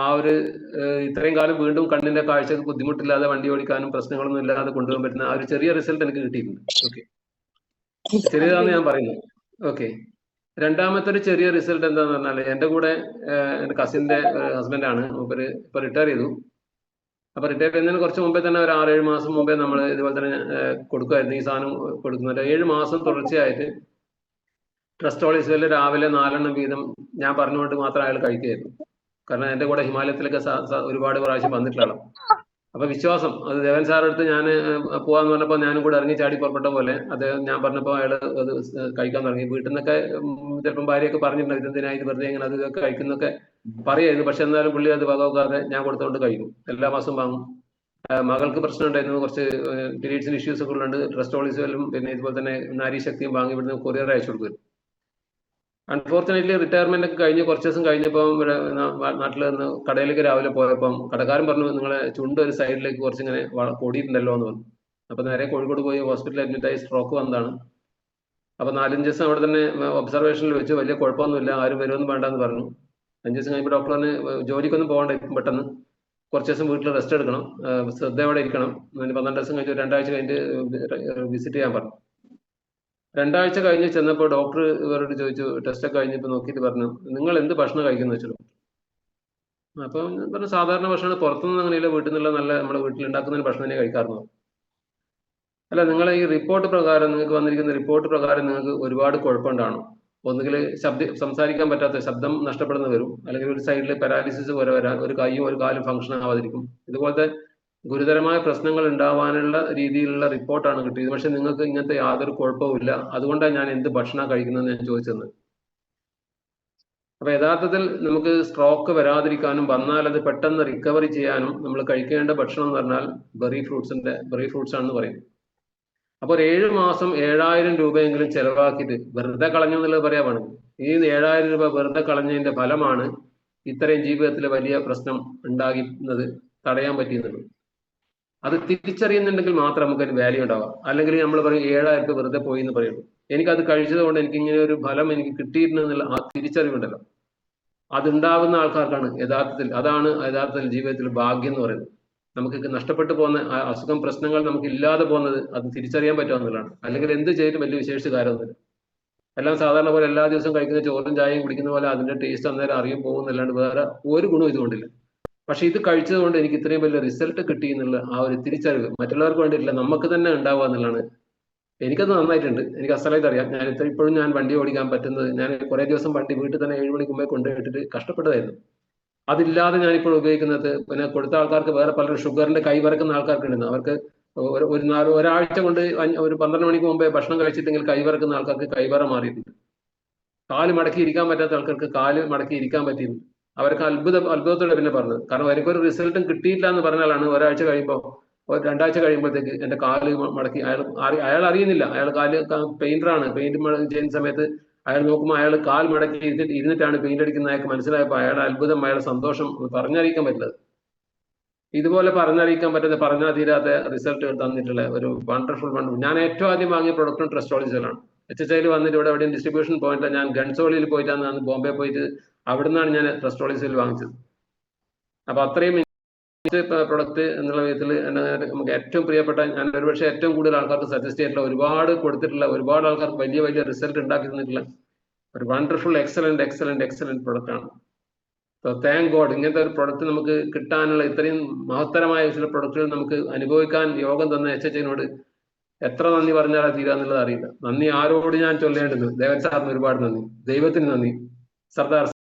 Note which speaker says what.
Speaker 1: ആ ഒരു ഇത്രയും കാലം വീണ്ടും കണ്ണിന്റെ കാഴ്ചക്ക് ബുദ്ധിമുട്ടില്ലാതെ വണ്ടി ഓടിക്കാനും പ്രശ്നങ്ങളൊന്നും ഇല്ലാതെ കൊണ്ടുപോകാൻ പറ്റുന്ന ആ ഒരു ചെറിയ റിസൾട്ട് എനിക്ക് കിട്ടിയിട്ടുണ്ട്. ഓക്കെ ചെറിയതാന്ന് ഞാൻ പറയുന്നത് ഓക്കെ രണ്ടാമത്തെ ഒരു ചെറിയ റിസൾട്ട് എന്താന്ന് പറഞ്ഞാൽ എന്റെ കൂടെ കസിന്റെ ഹസ്ബൻഡ് ആണ്. മൂപ്പര് ഇപ്പൊ റിട്ടയർ ചെയ്തു. അപ്പൊ റിട്ടയർ ചെയ്യുന്നതിന് കുറച്ച് മുമ്പേ തന്നെ ഒരു ആറേഴ് മാസം മുമ്പേ നമ്മൾ ഇതുപോലെ തന്നെ കൊടുക്കുമായിരുന്നു ഈ സാധനം കൊടുക്കുന്നുണ്ട് ഏഴ് മാസം തുടർച്ചയായിട്ട് ട്രസ്റ്റോളിസിൽ രാവിലെ നാലെണ്ണം വീതം ഞാൻ പറഞ്ഞുകൊണ്ട് മാത്രം അയാൾ കഴിക്കുകയായിരുന്നു. കാരണം എന്റെ കൂടെ ഹിമാലയത്തിലൊക്കെ ഒരുപാട് പ്രാവശ്യം വന്നിട്ടുള്ള ആളാണ് അപ്പൊ വിശ്വാസം അത് ദേവൻ സാറിന്റെ അടുത്ത് ഞാൻ പോവാന്ന് പറഞ്ഞപ്പോൾ ഞാനും കൂടെ ഇറങ്ങി ചാടി പുറപ്പെട്ട പോലെ അത് ഞാൻ പറഞ്ഞപ്പോൾ അയാൾ അത് കഴിക്കാൻ തുടങ്ങി. വീട്ടിൽ നിന്നൊക്കെ ചിലപ്പം ഭാര്യയൊക്കെ പറഞ്ഞിട്ടുണ്ട് ഇതെന്തിനാ ഇത് വെറുതെ ഇങ്ങനെ അത് കഴിക്കുന്നൊക്കെ പറയായിരുന്നു. പക്ഷെ എന്നാലും പുള്ളി അത് വകവെക്കാതെ ഞാൻ കൊടുത്തോണ്ട് കഴിക്കും. എല്ലാ മാസവും വാങ്ങും. മകൾക്ക് പ്രശ്നം ഉണ്ടായിരുന്നു കുറച്ച് പീരീഡ്സിന് ഇഷ്യൂസ് ഒക്കെ ഉള്ളുണ്ട് ട്രസ്റ്റോളിസും പിന്നെ ഇതുപോലെ തന്നെ നാരീശക്തിയും വാങ്ങി ഇവിടുന്ന് കൊറിയർ അയച്ചു കൊടുക്കും അൺഫോർച്ചുനേറ്റ്ലി റിട്ടയർമെന്റ് ഒക്കെ കഴിഞ്ഞ് കുറച്ച് ദിവസം കഴിഞ്ഞപ്പോൾ ഇവിടെ നാട്ടിൽ നിന്ന് കടയിലേക്ക് രാവിലെ പോയപ്പം കടക്കാരൻ പറഞ്ഞു നിങ്ങളെ ചുണ്ട് ഒരു സൈഡിലേക്ക് കുറച്ചിങ്ങനെ കൂടിയിട്ടുണ്ടല്ലോ എന്ന് പറഞ്ഞു. അപ്പൊ നേരെ കോഴിക്കോട് പോയി ഹോസ്പിറ്റലിൽ അഡ്മിറ്റ് ആയി സ്ട്രോക്ക് വന്നതാണ്. അപ്പൊ നാലഞ്ച് ദിവസം അവിടെ തന്നെ ഒബ്സർവേഷനിൽ വെച്ച് വലിയ കുഴപ്പമൊന്നുമില്ല ആരും വരുമെന്ന് വേണ്ടെന്ന് പറഞ്ഞു. അഞ്ച് ദിവസം കഴിയുമ്പോൾ ഡോക്ടർ പറഞ്ഞ് ജോലിക്കൊന്നും പോകണ്ട പെട്ടെന്ന്. കുറച്ച് ദിവസം വീട്ടിൽ റെസ്റ്റ് എടുക്കണം. ശ്രദ്ധയോടെ ഇരിക്കണം. പന്ത്രണ്ട് ദിവസം കഴിഞ്ഞ് രണ്ടാഴ്ച കഴിഞ്ഞിട്ട് വിസിറ്റ് ചെയ്യാൻ പറഞ്ഞു. രണ്ടാഴ്ച കഴിഞ്ഞ് ചെന്നപ്പോൾ ഡോക്ടർ ഇവരോട് ചോദിച്ചു ടെസ്റ്റ് ഒക്കെ നോക്കിയിട്ട് പറഞ്ഞു നിങ്ങൾ എന്ത് ഭക്ഷണം കഴിക്കുന്നു വെച്ചു അപ്പൊ പറഞ്ഞു സാധാരണ ഭക്ഷണം പുറത്തുനിന്ന് അങ്ങനെയല്ല വീട്ടിൽ നിന്നുള്ള നല്ല നമ്മുടെ വീട്ടിൽ ഉണ്ടാക്കുന്ന ഭക്ഷണം തന്നെ കഴിക്കാറുണ്ട്? അല്ല നിങ്ങൾ ഈ റിപ്പോർട്ട് പ്രകാരം നിങ്ങൾക്ക് വന്നിരിക്കുന്ന റിപ്പോർട്ട് പ്രകാരം നിങ്ങൾക്ക് ഒരുപാട് കുഴപ്പമുണ്ടാണോ ഒന്നുകിൽ ശബ്ദ സംസാരിക്കാൻ പറ്റാത്ത ശബ്ദം നഷ്ടപ്പെടുന്ന വരും. അല്ലെങ്കിൽ ഒരു സൈഡിൽ പാരാലിസിസ് പോലെ വരാൻ ഒരു കൈയും ഒരു കാലും ഫംഗ്ഷൻ ആവാതിരിക്കും. ഇതുപോലത്തെ ഗുരുതരമായ പ്രശ്നങ്ങൾ ഉണ്ടാവാനുള്ള രീതിയിലുള്ള റിപ്പോർട്ടാണ് കിട്ടിയത്. പക്ഷെ നിങ്ങൾക്ക് ഇങ്ങനത്തെ യാതൊരു കുഴപ്പവും ഇല്ല. അതുകൊണ്ടാണ് ഞാൻ എന്ത് ഭക്ഷണം കഴിക്കുന്നതെന്ന് ഞാൻ ചോദിച്ചത്. അപ്പൊ യഥാർത്ഥത്തിൽ നമുക്ക് സ്ട്രോക്ക് വരാതിരിക്കാനും വന്നാൽ അത് പെട്ടെന്ന് റിക്കവറി ചെയ്യാനും നമ്മൾ കഴിക്കേണ്ട ഭക്ഷണം എന്ന് പറഞ്ഞാൽ ബെറി ഫ്രൂട്ട്സിന്റെ ബെറി ഫ്രൂട്ട്സ് ആണെന്ന് പറയും. അപ്പൊ ഒരു ഏഴ് മാസം ഏഴായിരം രൂപയെങ്കിലും ചെലവാക്കിയിട്ട് വെറുതെ കളഞ്ഞു എന്നുള്ളത് പറയാൻ വേണം ഈ ഏഴായിരം രൂപ വെറുതെ കളഞ്ഞതിന്റെ ഫലമാണ് ഇത്രയും ജീവിതത്തിൽ വലിയ പ്രശ്നം ഉണ്ടാകുന്നത് തടയാൻ പറ്റിയെന്നുള്ളത് അത് തിരിച്ചറിയുന്നുണ്ടെങ്കിൽ മാത്രം നമുക്ക് അതിന് വാല്യൂ ഉണ്ടാവാം. അല്ലെങ്കിൽ നമ്മൾ പറയും ഏഴായിരം വെറുതെ പോയി എന്ന് പറയുള്ളൂ. എനിക്കത് കഴിച്ചത് കൊണ്ട് എനിക്ക് ഇങ്ങനെ ഒരു ഫലം എനിക്ക് കിട്ടിയിരുന്നുള്ള ആ തിരിച്ചറിവുണ്ടല്ലോ. അതുണ്ടാവുന്ന ആൾക്കാർക്കാണ് യഥാർത്ഥത്തിൽ അതാണ് യഥാർത്ഥത്തിൽ ജീവിതത്തിൽ ഭാഗ്യം എന്ന് പറയുന്നത്. നമുക്ക് നഷ്ടപ്പെട്ടു പോകുന്ന അസുഖം പ്രശ്നങ്ങൾ നമുക്ക് ഇല്ലാതെ പോകുന്നത് അത് തിരിച്ചറിയാൻ പറ്റാവുന്നതാണ് അല്ലെങ്കിൽ എന്ത് ചെയ്തിട്ടും വലിയ വിശേഷിച്ച കാര്യമൊന്നുമില്ല. എല്ലാം സാധാരണ പോലെ എല്ലാ ദിവസവും കഴിക്കുന്ന ചോറും ചായയും കുടിക്കുന്ന പോലെ അതിന്റെ ടേസ്റ്റ് അന്നേരം അറിയും പോകുന്നല്ലാണ്ട് വേറെ ഒരു ഗുണം ഇതുകൊണ്ടില്ല. പക്ഷെ ഇത് കഴിച്ചതുകൊണ്ട് എനിക്ക് ഇത്രയും വലിയ റിസൾട്ട് കിട്ടി എന്നുള്ള ആ ഒരു തിരിച്ചറിവ് മറ്റുള്ളവർക്ക് വേണ്ടിയിട്ടില്ല നമുക്ക് തന്നെ ഉണ്ടാവുക എന്നുള്ളതാണ്. എനിക്കത് നന്നായിട്ടുണ്ട്. എനിക്ക് അസലായിട്ട് അറിയാം. ഞാൻ ഇത്ര ഇപ്പോഴും ഞാൻ വണ്ടി ഓടിക്കാൻ പറ്റുന്നത് ഞാൻ കുറെ ദിവസം വണ്ടി വീട്ടിൽ തന്നെ ഏഴ് മണിക്ക് മുമ്പേ കൊണ്ടുപോയിട്ടിട്ട് കഷ്ടപ്പെട്ടതായിരുന്നു. അതില്ലാതെ ഞാനിപ്പോൾ ഉപയോഗിക്കുന്നത് പിന്നെ കൊടുത്ത ആൾക്കാർക്ക് വേറെ പലരും ഷുഗറിന്റെ കൈ ആൾക്കാർക്കുണ്ടെന്ന് അവർക്ക് ഒരു നാല് ഒരാഴ്ച കൊണ്ട് ഒരു പന്ത്രണ്ട് മണിക്ക് മുമ്പേ ഭക്ഷണം കഴിച്ചിട്ടെങ്കിൽ കൈ വറക്കുന്ന ആൾക്കാർക്ക് കൈവറ മാറിയിട്ടുണ്ട്. കാൽ മടക്കി ഇരിക്കാൻ പറ്റാത്ത ആൾക്കാർക്ക് കാൽ മടക്കി ഇരിക്കാൻ പറ്റിയിട്ടുണ്ട്. അവർക്ക് അത്ഭുതം അത്ഭുതത്തോടെ പിന്നെ പറഞ്ഞത് കാരണം എനിക്കൊരു റിസൾട്ടും കിട്ടിയില്ല എന്ന് പറഞ്ഞാലാണ് ഒരാഴ്ച കഴിയുമ്പോൾ രണ്ടാഴ്ച കഴിയുമ്പോഴത്തേക്ക് എന്റെ കാൽ മടക്കി. അയാൾ അയാൾ അറിയുന്നില്ല. അയാൾ കാൽ പെയിന്ററാണ് പെയിന്റ് ചെയ്യുന്ന സമയത്ത് അയാൾ നോക്കുമ്പോൾ അയാൾ കാൽ മടക്കി ഇരുന്നിട്ട് ഇരുന്നിട്ടാണ് പെയിന്റ് അടിക്കുന്ന അയാൾക്ക് മനസ്സിലായപ്പോൾ അയാളുടെ അത്ഭുതം അയാളുടെ സന്തോഷം പറഞ്ഞറിയിക്കാൻ പറ്റില്ല ഇതുപോലെ പറഞ്ഞറിയിക്കാൻ പറ്റുന്ന പറഞ്ഞാൽ തീരാത്ത റിസൾട്ട് തന്നിട്ടുള്ള ഒരു വണ്ടർഫുൾ വണ്ടർഫുൾ ഞാൻ ഏറ്റവും ആദ്യം വാങ്ങിയ പ്രൊഡക്റ്റും ട്രസ്റ്റോളജിയിലാണ് എച്ച് എച്ച് ഐയിൽ വന്നിട്ട് ഇവിടെ എവിടെയും ഡിസ്ട്രിബ്യൂഷൻ പോയിന്റ് ഞാൻ ഗൺസോളിയിൽ പോയിട്ടാണ്. ബോംബെ പോയിട്ട് അവിടെ നിന്നാണ് ഞാൻ ട്രസ്റ്റോളിസിൽ വാങ്ങിച്ചത്. അപ്പൊ അത്രയും പ്രൊഡക്റ്റ് എന്നുള്ള വിധത്തിൽ നമുക്ക് ഏറ്റവും പ്രിയപ്പെട്ട ഞാൻ ഒരുപക്ഷെ ഏറ്റവും കൂടുതൽ ആൾക്കാർക്ക് സജസ്റ്റ് ചെയ്തിട്ടുള്ള ഒരുപാട് കൊടുത്തിട്ടുള്ള ഒരുപാട് ആൾക്കാർക്ക് വലിയ വലിയ റിസൾട്ട് ഉണ്ടാക്കി തന്നിട്ടുള്ള ഒരു wonderful excellent excellent excellent product ആണ്. സോ താങ്ക് ഗോഡ് ഇങ്ങനത്തെ ഒരു പ്രൊഡക്റ്റ് നമുക്ക് കിട്ടാനുള്ള ഇത്രയും മഹത്തരമായ ചില പ്രൊഡക്റ്റുകൾ നമുക്ക് അനുഭവിക്കാൻ യോഗം തന്ന എച്ച് എച്ചിനോട് എത്ര നന്ദി പറഞ്ഞാൽ അത് തീരാന്നുള്ളത് അറിയില്ല. നന്ദി ആരോട് ഞാൻ ചൊല്ലേണ്ടത്? ദേവൻ സാറിന് ഒരുപാട് നന്ദി. ദൈവത്തിന് നന്ദി. സർദാർ